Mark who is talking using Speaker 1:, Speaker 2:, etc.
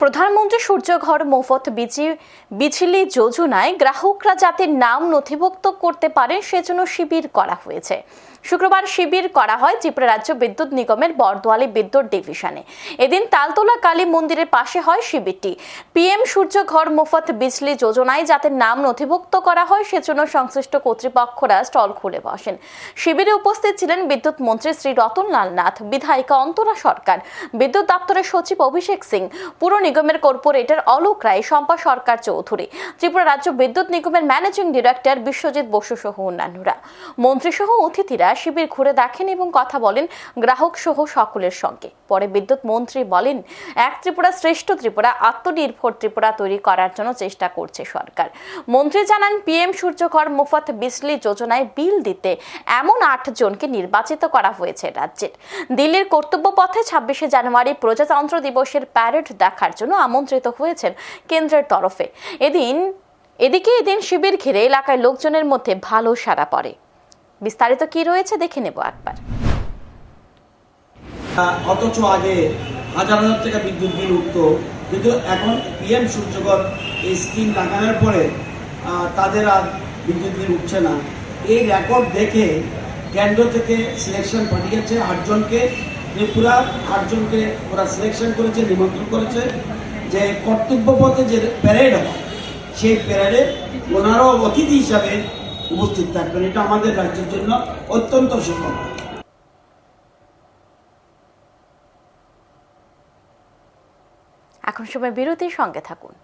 Speaker 1: প্রধানমন্ত্রী সূর্যঘর মোফত বিচি বিচলি যোজনায় গ্রাহকরা যাতে নাম নথিভুক্ত করতে পারেন, সেজন্য শিবির করা হয়েছে। শুক্রবার শিবির করা হয় ত্রিপুরা রাজ্য বিদ্যুৎ নিগমের বরদোয়ালি বিদ্যুৎ ডিভিশনে। এদিন তালতলা কালী মন্দিরের পাশে হয় শিবিরটি। পিএম সূর্যঘর মোফত বিজলি যোজনায় যাতে নাম নথিভুক্ত করা হয়, সেজন্য সংশ্লিষ্ট কর্তৃপক্ষরা স্টল খুলে বসেন। শিবিরে উপস্থিত ছিলেন বিদ্যুৎ মন্ত্রী শ্রী রতনলাল নাথ, বিধায়িকা অন্তরা সরকার, বিদ্যুৎ দপ্তরের সচিব অভিষেক সিং, পুর নিগমের কর্পোরেটর অলোক রায়, শম্পা সরকার চৌধুরী, ত্রিপুরা রাজ্য বিদ্যুৎ নিগমের ম্যানেজিং ডিরেক্টর বিশ্বজিৎ বসু সহ অন্যান্যরা। মন্ত্রী সহ অতিথিরা শিবির ঘুরে দেখেন এবং কথা বলেন গ্রাহক সহ সকলের সঙ্গে। পরে বিদ্যুৎ মন্ত্রী বলেন, এক ত্রিপুরা শ্রেষ্ঠ ত্রিপুরা, আত্মনির্ভর ত্রিপুরা তৈরি করার জন্য চেষ্টা করছে সরকার। মন্ত্রী জানান, পিএম সূর্যঘর মুফত বিজলি যোজনায় বিল দিতে এমন আট জনকে নির্বাচিত করা হয়েছে রাজ্যের। দিল্লির কর্তব্য পথে ছাব্বিশে জানুয়ারি প্রজাতন্ত্র দিবসের প্যারেড দেখার জন্য আমন্ত্রিত হয়েছেন কেন্দ্রের তরফে। এদিন, এদিকে এদিন শিবির ঘিরে এলাকার লোকজনের মধ্যে ভালো সাড়া পড়ে। বিস্তারিত কি রয়েছে দেখে নেব একবার।
Speaker 2: অথচ আগে হাজার হাজার টাকা বিদ্যুৎ বিল উঠত, কিন্তু এখন পিএম সূর্যকর এই স্কিম লাগানোর পরে তাদের আর বিদ্যুৎ বিল উঠছে না। এই রেকর্ড দেখে কেন্দ্র থেকে সিলেকশন পাঠিয়েছে আটজনকে ত্রিপুরা আটজনকে ওরা সিলেকশন করেছে, নিমন্ত্রণ করেছে। যে কর্তব্য পথে যে প্যারেড হয়, সেই প্যারেডে ওনারাও অতিথি হিসাবে উপস্থিত থাকবেন। এটা আমাদের রাজ্যের জন্য অত্যন্ত সুখবর।
Speaker 1: এখন সময় বিরতির সঙ্গে থাকুন।